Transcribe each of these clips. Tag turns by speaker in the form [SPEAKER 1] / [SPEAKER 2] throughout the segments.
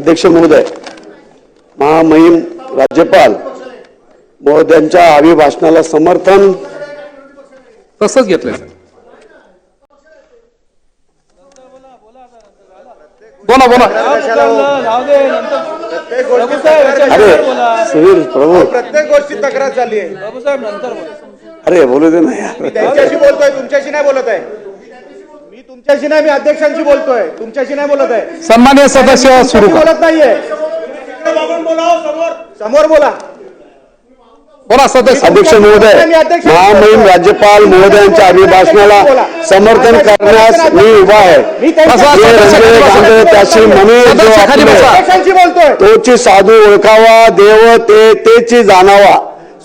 [SPEAKER 1] अध्यक्ष महोदय महामहिम राज्यपाल महोदयांच्या अभिभाषणाला समर्थन.
[SPEAKER 2] तसंच घेतलंय सर. बोला बोला.
[SPEAKER 1] अरे सुनील प्रभू.
[SPEAKER 3] प्रत्येक गोष्टी तक्रार झाली आहे.
[SPEAKER 1] अरे बोलू दे ना यार.
[SPEAKER 3] त्यांच्याशी बोलतोय तुमच्याशी नाही बोलत आहे. तुमच्याशी नाही मी अध्यक्षांशी बोलतोय तुमच्याशी नाही बोलत आहे
[SPEAKER 2] सन्मान्य सदस्य सुरू
[SPEAKER 3] बोलत नाहीये समोर बोला
[SPEAKER 2] बोला सदस्य
[SPEAKER 1] अध्यक्ष महोदय महामहिम राज्यपाल महोदयांच्या अभिभाषणाला समर्थन करण्यास मी उभा आहे त्याची म्हणे जो
[SPEAKER 2] सदस्य खाली
[SPEAKER 1] आपले
[SPEAKER 2] बसा.
[SPEAKER 3] अध्यक्षांशी बोलतोय
[SPEAKER 1] तोची साधू ओळखावा देव ते तेची जाणावा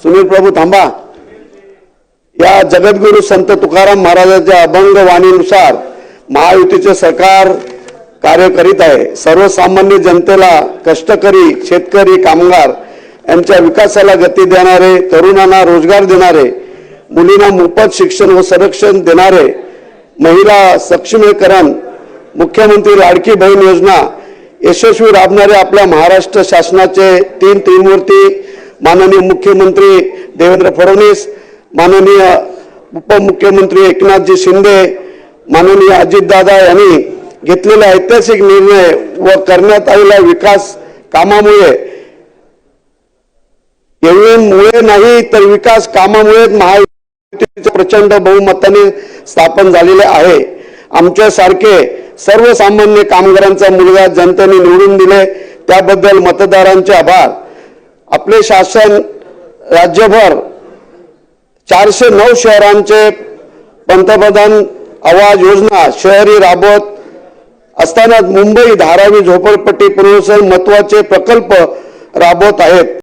[SPEAKER 1] सुनील प्रभू थांबा या जगद्गुरु संत तुकाराम महाराजांच्या अभंग वाणीनुसार महायुतीचे सरकार कार्य करीत आहे. सर्वसामान्य जनतेला कष्टकरी शेतकरी कामगार यांच्या विकासाला गती देणारे तरुणांना रोजगार देणारे मुलींना मोफत शिक्षण व संरक्षण देणारे महिला सक्षमीकरण मुख्यमंत्री लाडकी बहीण योजना यशस्वी राबणारे आपल्या महाराष्ट्र शासनाचे तीन त्रिमूर्ती माननीय मुख्यमंत्री देवेंद्र फडणवीस माननीय उपमुख्यमंत्री एकनाथजी शिंदे माननीय अजितदादा यांनी घेतलेला ऐतिहासिक निर्णय व करण्यात आलेल्या विकास कामामुळे मुळे नाही तर विकास कामामुळे महायुतीचे प्रचंड बहुमताने स्थापन झालेले आहे. आमच्यासारखे सर्वसामान्य कामगारांचा मुलगा जनतेने निवडून दिले त्याबद्दल मतदारांचे आभार. आपले शासन राज्यभर चारशे नऊ शहरांचे पंतप्रधान आवाज योजना शहरी राबवत असताना मुंबई धारावी झोपडपट्टी पुनर्वसन महत्त्वाचे प्रकल्प राबवत आहेत.